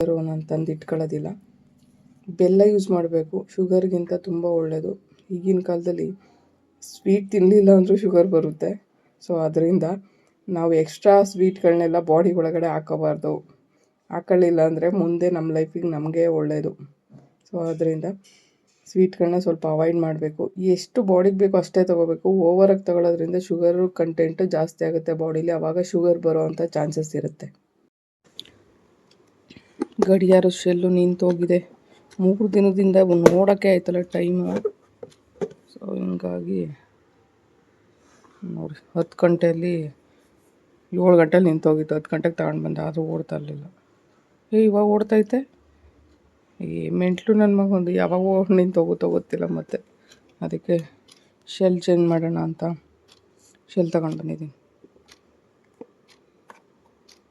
ನಾನು ತಂದು ಇಟ್ಕೊಳ್ಳೋದಿಲ್ಲ ಬೆಲ್ಲ ಯೂಸ್ ಮಾಡಬೇಕು ಶುಗರ್ಗಿಂತ ತುಂಬ ಒಳ್ಳೆಯದು ಈಗಿನ ಕಾಲದಲ್ಲಿ ಸ್ವೀಟ್ ತಿನ್ನಲಿಲ್ಲ ಅಂದರೂ ಶುಗರ್ ಬರುತ್ತೆ. ಸೊ ಅದರಿಂದ ನಾವು ಎಕ್ಸ್ಟ್ರಾ ಸ್ವೀಟ್ಗಳನ್ನೆಲ್ಲ ಬಾಡಿ ಒಳಗಡೆ ಹಾಕೋಬಾರ್ದು. ಹಾಕೊಳ್ಳಿಲ್ಲ ಅಂದರೆ ಮುಂದೆ ನಮ್ಮ ಲೈಫಿಗೆ ನಮಗೆ ಒಳ್ಳೆಯದು ಸೊ ಅದರಿಂದ ಸ್ವೀಟ್ಗಳನ್ನ ಸ್ವಲ್ಪ ಅವಾಯ್ಡ್ ಮಾಡಬೇಕು. ಎಷ್ಟು ಬಾಡಿಗೆ ಬೇಕೋ ಅಷ್ಟೇ ತೊಗೋಬೇಕು. ಓವರಾಗಿ ತೊಗೊಳೋದ್ರಿಂದ ಶುಗರು ಕಂಟೆಂಟು ಜಾಸ್ತಿ ಆಗುತ್ತೆ ಬಾಡೀಲಿ ಆವಾಗ ಶುಗರ್ ಬರೋ ಅಂಥ ಚಾನ್ಸಸ್ ಇರುತ್ತೆ. ಗಡಿಯಾರ ಶೆಲ್ಲು ನಿಂತೋಗಿದೆ. ಮೂರು ದಿನದಿಂದ ನೋಡೋಕ್ಕೆ ಆಯ್ತಲ್ಲ ಟೈಮು. ಸೊ ಹಿಂಗಾಗಿ ನೋಡಿ, ಹತ್ತು ಗಂಟೆಯಲ್ಲಿ ಏಳು ಗಂಟೆಲಿ ನಿಂತೋಗಿತ್ತು. ಹತ್ತು ಗಂಟೆಗೆ ತಗೊಂಡು ಬಂದೆ, ಆದರೂ ಓಡ್ತಾ ಇರಲಿಲ್ಲ. ಏ, ಇವಾಗ ಓಡ್ತೈತೆ ಈ ಮೆಂಟ್ಲು ನನ್ನ ಮಗೊಂದು ಯಾವಾಗ ನಿಂತೋಗುತ್ತೋ ಗೊತ್ತಿಲ್ಲ ಮತ್ತೆ. ಅದಕ್ಕೆ ಶೆಲ್ ಚೇಂಜ್ ಮಾಡೋಣ ಅಂತ ಶೆಲ್ ತಗೊಂಡು ಬಂದಿದ್ದೀನಿ.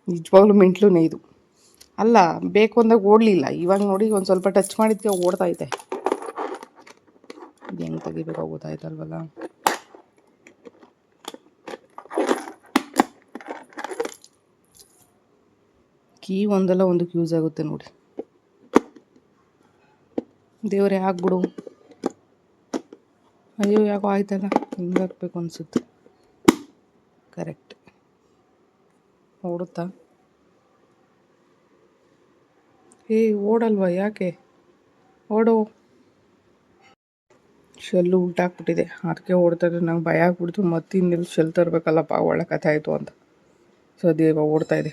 ನಿಜವಾಗ್ಲೂ ಮೆಂಟ್ಲುನೇ ಇದು ಅಲ್ಲ, ಬೇಕು ಅಂದಾಗ ಓಡಲಿಲ್ಲ. ಇವಾಗ ನೋಡಿ ಒಂದು ಸ್ವಲ್ಪ ಟಚ್ ಮಾಡಿದ್ಕೆ ಓಡ್ತಾ ಇದು. ಹೆಂಗೆ ತೆಗಿಬೇಕು ಗೊತ್ತಾಯ್ತಲ್ವಲ್ಲ? ಕೀ ಒಂದಲ್ಲ ಒಂದಕ್ಕೆ ಯೂಸ್ ಆಗುತ್ತೆ ನೋಡಿ. ದೇವ್ರೆ ಆಗ್ಬಿಡು ಅಯ್ಯೋ, ಯಾಕೋ ಆಯ್ತಲ್ಲ? ಹಿಂಗೆ ಹಾಕ್ಬೇಕು ಅನಿಸುತ್ತೆ. ಕರೆಕ್ಟ್ ಓಡುತ್ತಾ? ಏ ಓಡಲ್ವಾ ಯಾಕೆ? ಓಡೋ. ಶೆಲ್ಲು ಉಲ್ಟಾಕ್ಬಿಟ್ಟಿದೆ ಅದಕ್ಕೆ ಓಡ್ತಾರೆ ನಂಗೆ ಭಯ ಆಗ್ಬಿಡ್ತು. ಮತ್ತೆ ನಿಲ್ಲಿ ಶೆಲ್ ತರಬೇಕಲ್ಲಪ್ಪ, ಒಳ್ಳೆ ಕಥೆ ಆಯಿತು ಅಂತ. ಸೊ ಅದು ಓಡ್ತಾ ಇದೆ.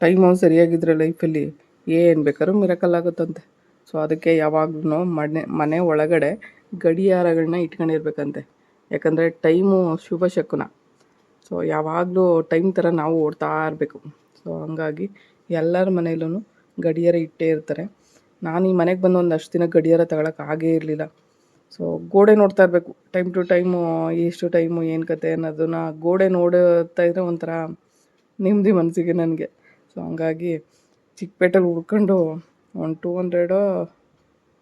ಅವ್ನು ಸರಿಯಾಗಿದ್ರೆ ಲೈಫಲ್ಲಿ ಏನು ಬೇಕಾದ್ರೂ ಮಿರಕಲ್ ಆಗುತ್ತಂತೆ. ಸೊ ಅದಕ್ಕೆ ಯಾವಾಗ್ಲೂ ಮನೆ ಮನೆ ಒಳಗಡೆ ಗಡಿಯಾರಗಳನ್ನ ಇಟ್ಕೊಂಡಿರ್ಬೇಕಂತೆ. ಯಾಕಂದರೆ ಟೈಮು ಶುಭ ಶಕುನ. ಸೊ ಯಾವಾಗಲೂ ಟೈಮ್ ಥರ ನಾವು ಓಡ್ತಾ ಇರಬೇಕು. ಸೊ ಹಂಗಾಗಿ ಎಲ್ಲರ ಮನೆಯಲ್ಲೂ ಗಡಿಯಾರ ಇಟ್ಟೇ ಇರ್ತಾರೆ. ನಾನು ಈ ಮನೆಗೆ ಬಂದು ಒಂದಷ್ಟು ದಿನ ಗಡಿಯಾರ ತಗೊಳಕ್ಕೆ ಆಗೇ ಇರಲಿಲ್ಲ. ಸೊ ಗೋಡೆ ನೋಡ್ತಾ ಇರಬೇಕು. ಟೈಮ್ ಟು ಟೈಮು ಎಷ್ಟು ಟೈಮು ಏನು ಕತೆ ಅನ್ನೋದನ್ನ ಗೋಡೆ ನೋಡುತ್ತಾ ಇದ್ರೆ ಒಂಥರ ನೆಮ್ಮದಿ ಮನಸ್ಸಿಗೆ ನನಗೆ. ಸೊ ಹಂಗಾಗಿ ಚಿಕ್ಕಪೇಟೆಲಿ ಹುಡ್ಕೊಂಡು ಒಂದು ಟೂ ಹಂಡ್ರೆಡೋ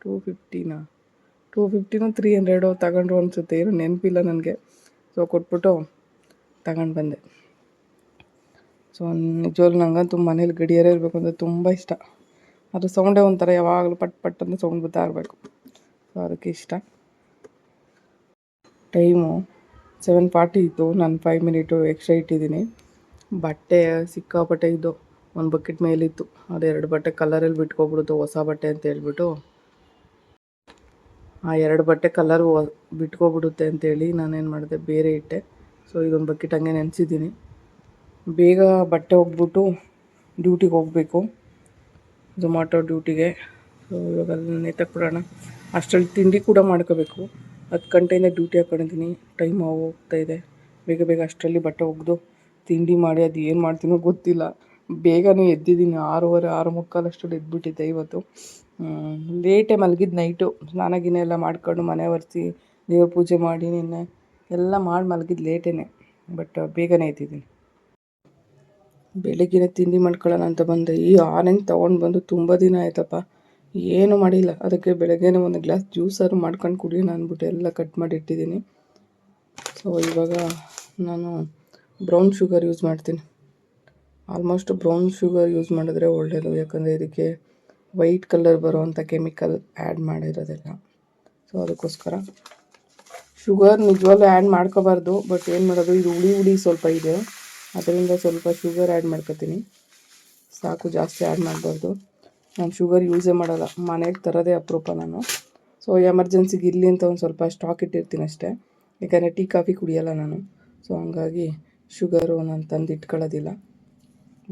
ಟೂ ಫಿಫ್ಟಿನಾ ಟೂ ಫಿಫ್ಟಿನೋ ತ್ರೀ ಹಂಡ್ರೆಡೋ ತಗೊಂಡ್ರು ಅನಿಸುತ್ತೆ. ಏನು ನೆನಪಿಲ್ಲ ನನಗೆ. ಸೊ ಕೊಟ್ಬಿಟ್ಟು ತಗೊಂಡು ಬಂದೆ. ಸೊ ನಿಜವಾಗ್ಲೂ ನಂಗಂತೂ ಮನೇಲಿ ಗಡಿಯಾರ ಇರಬೇಕು ಅಂದರೆ ತುಂಬ ಇಷ್ಟ. ಅದು ಸೌಂಡೇ ಒಂಥರ ಯಾವಾಗಲೂ ಪಟ್ ಪಟ್ ಅಂತ ಸೌಂಡ್ ಬರ್ತಾ ಇರಬೇಕು. ಸೊ ಅದಕ್ಕೆ ಇಷ್ಟ. ಟೈಮು ಸೆವೆನ್ ಫಾರ್ಟಿ ಇತ್ತು. ನಾನು ಫೈವ್ ಮಿನಿಟು ಎಕ್ಸ್ಟ್ರಾ ಇಟ್ಟಿದ್ದೀನಿ. ಬಟ್ಟೆ ಸಿಕ್ಕಾಪಟ್ಟೆ ಇದ್ದು ಒಂದು ಬಕೆಟ್ ಮೇಲಿತ್ತು. ಅದು ಎರಡು ಬಟ್ಟೆ ಕಲರಲ್ಲಿ ಬಿಟ್ಕೊಬಿಡುತ್ತೆ. ಹೊಸ ಬಟ್ಟೆ ಅಂತ ಹೇಳ್ಬಿಟ್ಟು. ಆ ಎರಡು ಬಟ್ಟೆ ಕಲರ್ ಬಿಟ್ಕೊಬಿಡುತ್ತೆ ಅಂತೇಳಿ ನಾನೇನು ಮಾಡಿದೆ? ಬೇರೆ ಇಟ್ಟೆ. ಸೊ ಇದೊಂದು ಬಕೆಟ್ ಹಂಗೆ ನೆನೆಸಿದ್ದೀನಿ. ಬೇಗ ಬಟ್ಟೆ ಹೋಗ್ಬಿಟ್ಟು ಡ್ಯೂಟಿಗೆ ಹೋಗಬೇಕು. ಝೊಮ್ಯಾಟೊ ಡ್ಯೂಟಿಗೆ. ಸೊ ಇವಾಗ ಅಲ್ಲಿ ನೇತಕ್ಬಿಡೋಣ. ಅಷ್ಟರಲ್ಲಿ ತಿಂಡಿ ಕೂಡ ಮಾಡ್ಕೋಬೇಕು. ಹತ್ತು ಗಂಟೆಯಿಂದ ಡ್ಯೂಟಿ ಹಾಕೊಂಡಿದ್ದೀನಿ. ಟೈಮ್ ಇದೆ. ಬೇಗ ಬೇಗ ಅಷ್ಟರಲ್ಲಿ ಬಟ್ಟೆ ಒಗೆದು ತಿಂಡಿ ಮಾಡಿ ಅದು ಏನು ಮಾಡ್ತೀನೋ ಗೊತ್ತಿಲ್ಲ. ಬೇಗನೆ ಎದ್ದಿದ್ದೀನಿ. ಆರೂವರೆ, ಆರು ಮುಕ್ಕಾಲು ಅಷ್ಟರಲ್ಲಿ ಎದ್ಬಿಟ್ಟಿದ್ದೆ ಇವತ್ತು. ಲೇಟೇ ಮಲಗಿದ್ದು ನೈಟು ಸ್ನಾನ ಗಿನ ಎಲ್ಲ ಮಾಡ್ಕೊಂಡು ಮನೆ ಒರೆಸಿ ದೇವ್ರ ಪೂಜೆ ಮಾಡಿ ನಿನ್ನೆ ಎಲ್ಲ ಮಾಡಿ ಮಲಗಿದ್ದು ಲೇಟೇ ಬಟ್ ಬೇಗನೆ ಎದ್ದಿದ್ದೀನಿ. ಬೆಳಗ್ಗೆನೇ ತಿಂಡಿ ಮಾಡ್ಕೊಳ್ಳೋಣ ಅಂತ ಬಂದೆ. ಈ ಆರೆಂಜ್ ತೊಗೊಂಡು ಬಂದು ತುಂಬ ದಿನ ಆಯ್ತಪ್ಪ. ಏನು ಮಾಡಿಲ್ಲ. ಅದಕ್ಕೆ ಬೆಳಗ್ಗೆನೆ ಒಂದು ಗ್ಲಾಸ್ ಜ್ಯೂಸಾದ್ರು ಮಾಡ್ಕೊಂಡು ಕುಡಿಯೋಣ ಅಂದ್ಬಿಟ್ಟು ಎಲ್ಲ ಕಟ್ ಮಾಡಿ ಇಟ್ಟಿದ್ದೀನಿ. ಸೊ ಇವಾಗ ನಾನು ಬ್ರೌನ್ ಶುಗರ್ ಯೂಸ್ ಮಾಡ್ತೀನಿ. ಆಲ್ಮೋಸ್ಟ್ ಬ್ರೌನ್ ಶುಗರ್ ಯೂಸ್ ಮಾಡಿದ್ರೆ ಒಳ್ಳೆಯದು ಯಾಕಂದರೆ ಇದಕ್ಕೆ ವೈಟ್ ಕಲರ್ ಬರುವಂಥ ಕೆಮಿಕಲ್ ಆ್ಯಡ್ ಮಾಡಿರೋದಿಲ್ಲ. ಸೊ ಅದಕ್ಕೋಸ್ಕರ ಶುಗರ್ ನಿಜವಾಗ್ಲೂ ಆ್ಯಡ್ ಮಾಡ್ಕೋಬಾರ್ದು. ಬಟ್ ಏನು ಮಾಡೋದು? ಇದು ಹುಳಿ ಹುಳಿ ಸ್ವಲ್ಪ ಇದೆ. ಅದರಿಂದ ಸ್ವಲ್ಪ ಶುಗರ್ ಆ್ಯಡ್ ಮಾಡ್ಕೋತೀನಿ. ಸಾಕು ಜಾಸ್ತಿ ಆ್ಯಡ್ ಮಾಡಬಾರ್ದು. ನಾನು ಶುಗರ್ ಯೂಸೇ ಮಾಡೋಲ್ಲ. ಮನೆಗೆ ತರೋದೇ ಅಪರೂಪ ನಾನು. ಸೊ ಎಮರ್ಜೆನ್ಸಿಗೆ ಇರಲಿ ಅಂತ ಒಂದು ಸ್ವಲ್ಪ ಸ್ಟಾಕ್ ಇಟ್ಟಿರ್ತೀನಿ ಅಷ್ಟೇ. ಯಾಕಂದರೆ ಟೀ, ಕಾಫಿ ಕುಡಿಯೋಲ್ಲ ನಾನು. ಸೊ ಹಂಗಾಗಿ ಶುಗರು ನಾನು ತಂದು ಇಟ್ಕೊಳ್ಳೋದಿಲ್ಲ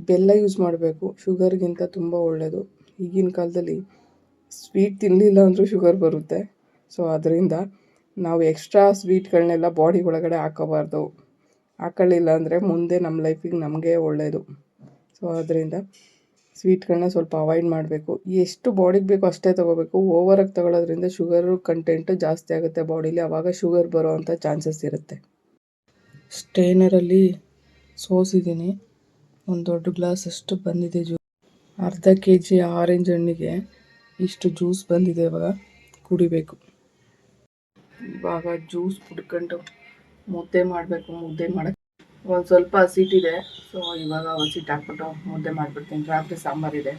ಬೆಲ್ಲ ಯೂಸ್ ಮಾಡಬೇಕು. ಶುಗರ್ಗಿಂತ ತುಂಬ ಒಳ್ಳೆಯದು ಈಗಿನ ಕಾಲದಲ್ಲಿ ಸ್ವೀಟ್ ತಿನ್ನಲಿಲ್ಲ ಅಂದರೂ ಶುಗರ್ ಬರುತ್ತೆ. ಸೊ ಅದರಿಂದ ನಾವು ಎಕ್ಸ್ಟ್ರಾ ಸ್ವೀಟ್ಗಳನ್ನೆಲ್ಲ ಬಾಡಿ ಒಳಗಡೆ ಹಾಕೋಬಾರ್ದು. ಹಾಕೊಳ್ಳಿಲ್ಲ ಅಂದರೆ ಮುಂದೆ ನಮ್ಮ ಲೈಫಿಗೆ ನಮಗೆ ಒಳ್ಳೆಯದು ಸೊ ಅದರಿಂದ ಸ್ವೀಟ್ಗಳನ್ನ ಸ್ವಲ್ಪ ಅವಾಯ್ಡ್ ಮಾಡಬೇಕು. ಎಷ್ಟು ಬಾಡಿಗೆ ಬೇಕೋ ಅಷ್ಟೇ ತೊಗೋಬೇಕು. ಓವರಾಗಿ ತಗೊಳ್ಳೋದ್ರಿಂದ ಶುಗರು ಕಂಟೆಂಟು ಜಾಸ್ತಿ ಆಗುತ್ತೆ ಬಾಡೀಲಿ ಆವಾಗ ಶುಗರ್ ಬರೋ ಅಂಥ ಚಾನ್ಸಸ್ ಇರುತ್ತೆ. ಸ್ಟೇನರಲ್ಲಿ ಸೋಸಿದ್ದೀನಿ. ಒಂದು ದೊಡ್ಡ ಗ್ಲಾಸ್ ಅಷ್ಟು ಬಂದಿದೆ ಜ್ಯೂಸ್ ಅರ್ಧ ಕೆ ಜಿ ಆರೆಂಜ್ ಹಣ್ಣಿಗೆ ಇಷ್ಟು ಜ್ಯೂಸ್ ಬಂದಿದೆ ಇವಾಗ ಕುಡಿಬೇಕು. ಇವಾಗ ಜ್ಯೂಸ್ ಕುಡ್ಕೊಂಡು ಮುದ್ದೆ ಮಾಡಬೇಕು, ಮುದ್ದೆ ಮಾಡಕ್ಕೆ ಒಂದು ಸ್ವಲ್ಪ ಹಸಿಟ್ಟಿದೆ ಸೊ ಇವಾಗ ಹಸಿಟ್ಟು ಹಾಕ್ಬಿಟ್ಟು ಮುದ್ದೆ ಮಾಡಿಬಿಡ್ತೀನಿ. ರಾತ್ರಿ ಸಾಂಬಾರಿದೆ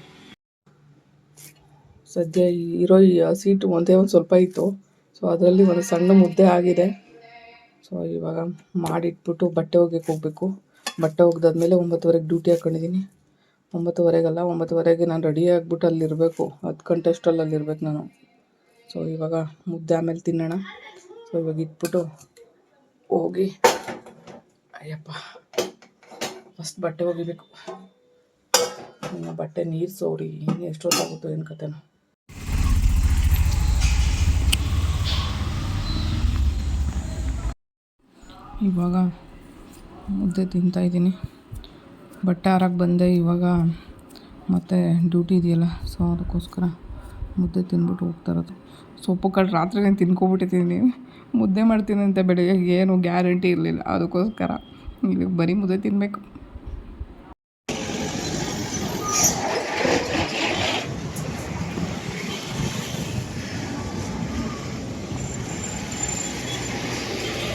ಸದ್ಯ ಇರೋ ಈ ಹಸಿಟ್ಟು ಒಂದೇ ಒಂದು ಸ್ವಲ್ಪ ಇತ್ತು. ಸೊ ಅದರಲ್ಲಿ ಒಂದು ಸಣ್ಣ ಮುದ್ದೆ ಆಗಿದೆ. ಸೊ ಇವಾಗ ಮಾಡಿಟ್ಬಿಟ್ಟು ಬಟ್ಟೆ ಒಗೆಯಕ್ಕೆ ಹೋಗಬೇಕು. ಬಟ್ಟೆ ಒಗ್ದಾದ್ಮೇಲೆ ಒಂಬತ್ತುವರೆಗೆ ಡ್ಯೂಟಿ ಹಾಕ್ಕೊಂಡಿದ್ದೀನಿ ಒಂಬತ್ತುವರೆಗಲ್ಲ, ಒಂಬತ್ತುವರೆಗೆ ನಾನು ರೆಡಿ ಆಗಿಬಿಟ್ಟು ಅಲ್ಲಿರಬೇಕು. ಹತ್ತು ಗಂಟೆ ಅಷ್ಟಲ್ಲಿ ಅಲ್ಲಿರ್ಬೇಕು ನಾನು. ಸೊ ಇವಾಗ ಮುದ್ದೆ ಆಮೇಲೆ ತಿನ್ನೋಣ. ಸೊ ಇವಾಗ ಇಟ್ಬಿಟ್ಟು ಹೋಗಿ. ಅಯ್ಯಪ್ಪ ಫಸ್ಟ್ ಬಟ್ಟೆ ಒಗಿಬೇಕು. ಬಟ್ಟೆ ನೀರು ಸೋರಿ ಇನ್ನು ಎಷ್ಟೊತ್ತಾಗುತ್ತೋ ಏನು ಕತೆನೋ. ಇವಾಗ ಮುದ್ದೆ ತಿಂತಾ ಇದ್ದೀನಿ. ಬಟ್ಟೆ ಹಾರಕ್ಕೆ ಬಂದೆ ಇವಾಗ. ಮತ್ತೆ ಡ್ಯೂಟಿ ಇದೆಯಲ್ಲ ಸೊ ಅದಕ್ಕೋಸ್ಕರ ಮುದ್ದೆ ತಿಂದ್ಬಿಟ್ಟು ಹೋಗ್ತಾ ಇರೋದು. ಸೊಪ್ಪು ಕಾಳು ರಾತ್ರಿನೇ ತಿನ್ಕೊಬಿಟ್ಟಿದ್ದೀನಿ. ಮುದ್ದೆ ಮಾಡ್ತೀನಿ ಅಂತ ಬೆಳಿಗ್ಗೆ ಏನು ಗ್ಯಾರಂಟಿ ಇರಲಿಲ್ಲ. ಅದಕ್ಕೋಸ್ಕರ ಈಗ ಬರೀ ಮುದ್ದೆ ತಿನ್ನಬೇಕು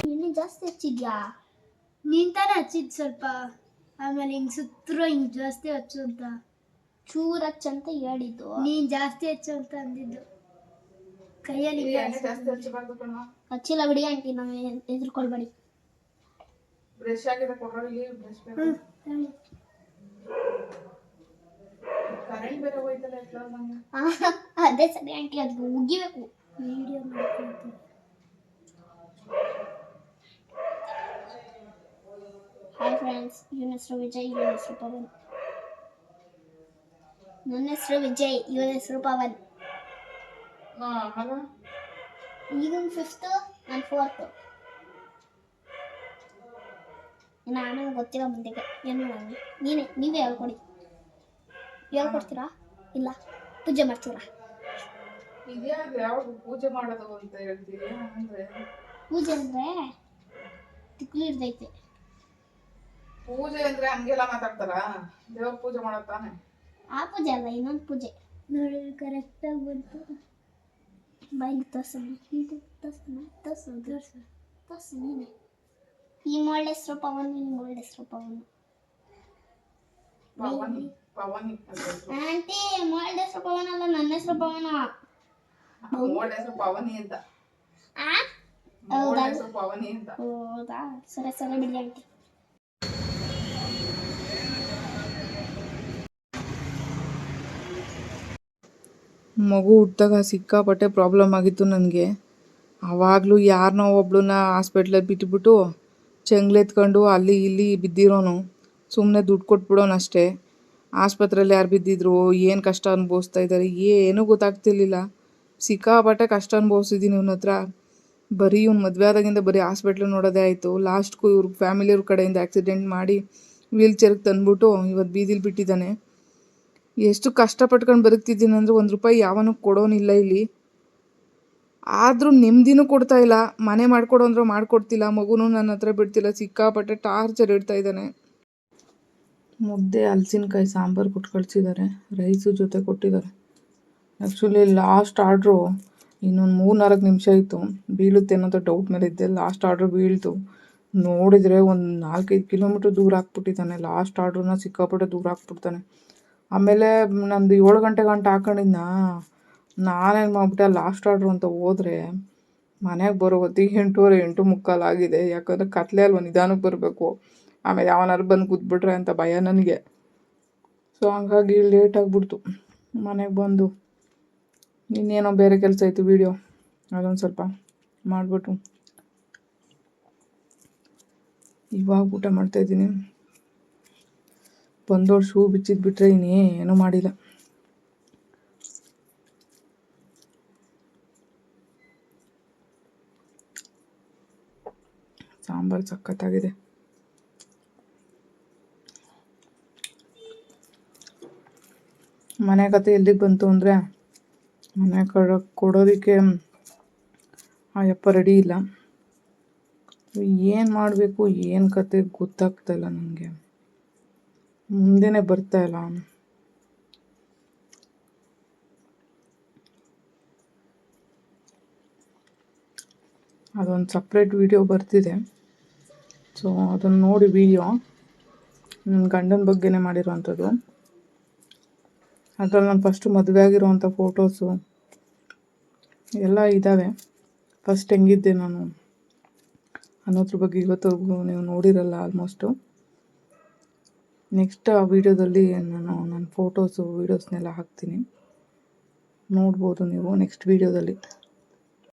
ನೀನು ಜಾಸ್ತಿ ಹಚ್ಚಿದ್ಯಾ? ನೀನ್ ತಾನೇ ಹಚ್ಚಿದ್ ಸ್ವಲ್ಪ. ಆಮೇಲೆ ಹಿಂಗ್ ಸುತ್ತರೂ ಹಿಂಗ್ ಜಾಸ್ತಿ ಹಚ್ಚು ಅಂತ. ಚೂರ್ ಹಚ್ಚು ಅಂತ ಹೇಳಿದ್ದು. ನೀನ್ ಜಾಸ್ತಿ ಹಚ್ಚು ಅಂತ ಅಂದಿದ್ದು. ಕೈಯಲ್ಲಿ ಹಚ್ಚಿಲ್ಲ ಬಿಡಿ ಆಂಟಿ ನಾವು ಎದುರ್ಕೊಳ್ಬೇಡಿ ಬ್ರಷ್ ಆಗಿದೆ ಬ್ರಷ್ ಕರೆಂಟ್ ಬೇರೆ ಹೋಯ್ತಲ್ಲ ಎಷ್ಟೋ ನಂಗೆ ಅದೇ ಸರಿ ಆಂಟಿ ಅದು ಮುಗಿಬೇಕು. ವಿಡಿಯೋ ಹಾಯ್ ಫ್ರೆಂಡ್ಸ್ ಇವನ ಹೆಸರು ವಿಜಯ್ ಇವನ ಹೆಸರು ಪವನ್. ನನ್ನ ಹೆಸರು ವಿಜಯ್ ಇವನ ಹೆಸರು ಪವನ್. ಅಲ್ಲ ಈಗ ಫಿಫ್ತು ನಾನು ಫೋರ್ತು ಇನ್ನು ಆಮೇಲೆ ಗೊತ್ತಿಲ್ಲ ಮುಂದೆಗೆ ಏನು ಮಾಡೋಣ ನೀನೇ ನೀವೇ ಹೇಳ್ಕೊಡಿ. ಹೇಳ್ಕೊಡ್ತೀರಾ? ಇಲ್ಲ. ಪೂಜೆ ಮಾಡ್ತೀರಾ? ಇದ್ಯಾವ್ದು ಯಾವಾಗ ಪೂಜೆ ಮಾಡೋದು ಅಂತ ಹೇಳ್ತೀರಿ? ಅಂದ್ರೆ ಪೂಜೆ ಅಂದ್ರೆ ತಿಕ್ಲು ಇರ್ತೈತೆ. ಪೂಜೆ ಅಂದ್ರೆ ಹಂಗೆಲ್ಲ ಮಾತಾಡ್ತಾರ? ದೇವ್ರ ಪೂಜೆ ಮಾಡೋದ್ ತಾನೆ. ಆ ಪೂಜೆ ಅಲ್ಲ ಇನ್ನೊಂದು ಪೂಜೆ. ನೋಡಿ ಕರೆಕ್ಟಾಗಿ ಬಂತು. ಬೈಲಿ ತೋರ್ಸಮ್ಮ ಇದು ತೋರ್ಸಮ್ಮ ತೋರ್ಸು ತೋರ್ಸು ತೋರ್ಸು ನೀನೆ ಈ ಮೊಳ್ಳೆ ಹೆಸರು ಪವನ್ ಈ ಮೊಳ್ಳೆ ಹೆಸರು ಪವನ್ ಪವನಿ ಪವನಿ ಅಂತ ಹೆಸ್ರು. ಆಂಟಿ ಮೊಳ್ಳೆ ಹೆಸರು ಪವನ್ ಅಲ್ಲ ನನ್ನ ಹೆಸರು ಪವನ ಮೋಡ್ ಹೆಸರು ಪವನಿ ಅಂತ ಆ ಮೋಡ್ ಹೌದಾ? ಹೆಸರು ಪವನಿ ಅಂತ ಹೌದಾ ಸರಿ ಸರಿ ಬಿಡಿ ಆಂಟಿ ಮಗು ಹುಟ್ಟಿದಾಗ ಸಿಕ್ಕಾಪಟ್ಟೆ ಪ್ರಾಬ್ಲಮ್ ಆಗಿತ್ತು ನನಗೆ. ಆವಾಗಲೂ ಯಾರನ್ನೋ ಒಬ್ಳನ್ನ ಹಾಸ್ಪಿಟ್ಲಲ್ಲಿ ಬಿಟ್ಬಿಟ್ಟು ಚೆಂಗ್ಲೆತ್ಕೊಂಡು ಅಲ್ಲಿ ಇಲ್ಲಿ ಬಿದ್ದಿರೋನು. ಸುಮ್ಮನೆ ದುಡ್ಡು ಕೊಟ್ಬಿಡೋನು ಅಷ್ಟೇ. ಆಸ್ಪತ್ರೆಯಲ್ಲಿ ಯಾರು ಬಿದ್ದಿದ್ರು, ಏನು ಕಷ್ಟ ಅನುಭವಿಸ್ತಾ ಇದ್ದಾರೆ ಏನೂ ಗೊತ್ತಾಗ್ತಿರ್ಲಿಲ್ಲ. ಸಿಕ್ಕಾಪಟ್ಟೆ ಕಷ್ಟ ಅನುಭವಿಸಿದ್ದೀನಿ ಇವನ ಹತ್ರ. ಬರೀ ಇವ್ನು ಮದುವೆ ಆದಾಗಿಂದ ಬರೀ ಹಾಸ್ಪಿಟ್ಲ್ ನೋಡೋದೇ ಆಯಿತು. ಲಾಸ್ಟ್ಗೂ ಇವ್ರ ಫ್ಯಾಮಿಲಿಯವ್ರ ಕಡೆಯಿಂದ ಆಕ್ಸಿಡೆಂಟ್ ಮಾಡಿ ವೀಲ್ ಚೇರ್ಗೆ ತಂದ್ಬಿಟ್ಟು ಇವತ್ತು ಬೀದಿಲಿ ಬಿಟ್ಟಿದ್ದಾನೆ. ಎಷ್ಟು ಕಷ್ಟಪಟ್ಕೊಂಡು ಬದುಕ್ತಿದ್ದೀನಿ ಅಂದರೆ ಒಂದು ರೂಪಾಯಿ ಯಾವನು ಕೊಡೋನಿಲ್ಲ ಇಲ್ಲಿ. ಆದರೂ ನೆಮ್ಮದಿನೂ ಕೊಡ್ತಾ ಇಲ್ಲ. ಮನೆ ಮಾಡ್ಕೊಡು ಅಂದ್ರೆ ಮಾಡ್ಕೊಡ್ತಿಲ್ಲ. ಮಗುನೂ ನನ್ನ ಹತ್ರ ಬಿಡ್ತಿಲ್ಲ. ಸಿಕ್ಕಾಪಟ್ಟೆ ಟಾರ್ಚರ್ ಇಡ್ತಾ ಇದ್ದಾನೆ. ಮುದ್ದೆ, ಹಲಸಿನಕಾಯಿ, ಸಾಂಬಾರು ಕೊಟ್ಟು ಕಳಿಸಿದ್ದಾರೆ. ರೈಸು ಜೊತೆ ಕೊಟ್ಟಿದ್ದಾರೆ. ಆ್ಯಕ್ಚುಲಿ ಲಾಸ್ಟ್ ಆರ್ಡ್ರು ಇನ್ನೊಂದು ಮೂರು ನಾಲ್ಕು ನಿಮಿಷ ಇತ್ತು ಬೀಳುತ್ತೆ ಅನ್ನೋದು ಡೌಟ್ ಮೇಲೆ ಇದ್ದೆ. ಲಾಸ್ಟ್ ಆರ್ಡ್ರು ಬೀಳ್ತು. ನೋಡಿದರೆ ಒಂದು ನಾಲ್ಕೈದು ಕಿಲೋಮೀಟ್ರ್ ದೂರ ಹಾಕ್ಬಿಟ್ಟಿದ್ದಾನೆ ಲಾಸ್ಟ್ ಆರ್ಡ್ರನ್ನ ಸಿಕ್ಕಾಪಟ್ಟೆ ದೂರ ಹಾಕ್ಬಿಡ್ತಾನೆ ಆಮೇಲೆ ನಂದು ಏಳು ಗಂಟೆ ಗಂಟೆ ಹಾಕೊಂಡಿದ್ನಾ, ನಾನೇನು ಮಾಡ್ಬಿಟ್ಟೆ ಲಾಸ್ಟ್ ಆರ್ಡ್ರು ಅಂತ ಹೋದ್ರೆ ಮನೆಗೆ ಬರೋ ಹೊತ್ತಿಗೆ ಎಂಟೂವರೆ, ಎಂಟು ಮುಕ್ಕಾಲು ಆಗಿದೆ. ಯಾಕಂದರೆ ಕತ್ಲೆ ಅಲ್ವ ನಿಧಾನಕ್ಕೆ ಬರಬೇಕು. ಆಮೇಲೆ ಯಾವನಾರು ಬಂದು ಕೂತ್ಬಿಟ್ರೆ ಅಂತ ಭಯ ನನಗೆ. ಸೊ ಹಂಗಾಗಿ ಲೇಟ್ ಆಗಿಬಿಡ್ತು. ಮನೆಗೆ ಬಂದು. ಇನ್ನೇನೋ ಬೇರೆ ಕೆಲಸ ಇತ್ತು ವೀಡಿಯೋ ಅದೊಂದು ಸ್ವಲ್ಪ ಮಾಡಿಬಿಟ್ಟು ಇವಾಗ ಊಟ ಮಾಡ್ತಾಯಿದ್ದೀನಿ ಬಂದೋಳು ಶೂ ಬಿಚ್ಚಿದ್ ಬಿಟ್ರೆ ಇನ್ನೇನು ಮಾಡಿಲ್ಲ. ಸಾಂಬಾರು ಸಖತ್ತಾಗಿದೆ. ಮನೆ ಕತೆ ಎಲ್ಲಿಗೆ ಬಂತು ಅಂದರೆ, ಮನೆ ಕಡ ಕೊಡೋದಕ್ಕೆ ಆ ಯಪ್ಪ ರೆಡಿ ಇಲ್ಲ. ಏನು ಮಾಡಬೇಕು, ಏನು ಕತೆ ಗೊತ್ತಾಗ್ತಾ ಇಲ್ಲ ನನಗೆ ಮುಂದೆನೇ ಬರ್ತಾ ಇಲ್ಲ ಅದೊಂದು ಸಪ್ರೇಟ್ ವಿಡಿಯೋ ಬರ್ತಿದೆ. ಸೊ ಅದನ್ನು ನೋಡಿ ವಿಡಿಯೋ ನನ್ನ ಗಂಡನ ಬಗ್ಗೆನೇ ಮಾಡಿರೋವಂಥದ್ದು. ಅದರಲ್ಲಿ ನಾನು ಫಸ್ಟು ಮದುವೆ ಆಗಿರುವಂಥ ಫೋಟೋಸು ಎಲ್ಲ ಇದ್ದಾವೆ. ಫಸ್ಟ್ ಹೆಂಗಿದ್ದೆ ನಾನು ಅನ್ನೋದ್ರ ಬಗ್ಗೆ ಇವತ್ತವರೆಗೂ ನೀವು ನೋಡಿರಲ್ಲ ಆಲ್ಮೋಸ್ಟು ನೆಕ್ಸ್ಟ್ ಆ ವಿಡಿಯೋದಲ್ಲಿ ನಾನು ನನ್ನ ಫೋಟೋಸು ವೀಡಿಯೋಸ್ನೆಲ್ಲ ಹಾಕ್ತೀನಿ. ನೋಡ್ಬೋದು ನೀವು ನೆಕ್ಸ್ಟ್ ವೀಡಿಯೋದಲ್ಲಿ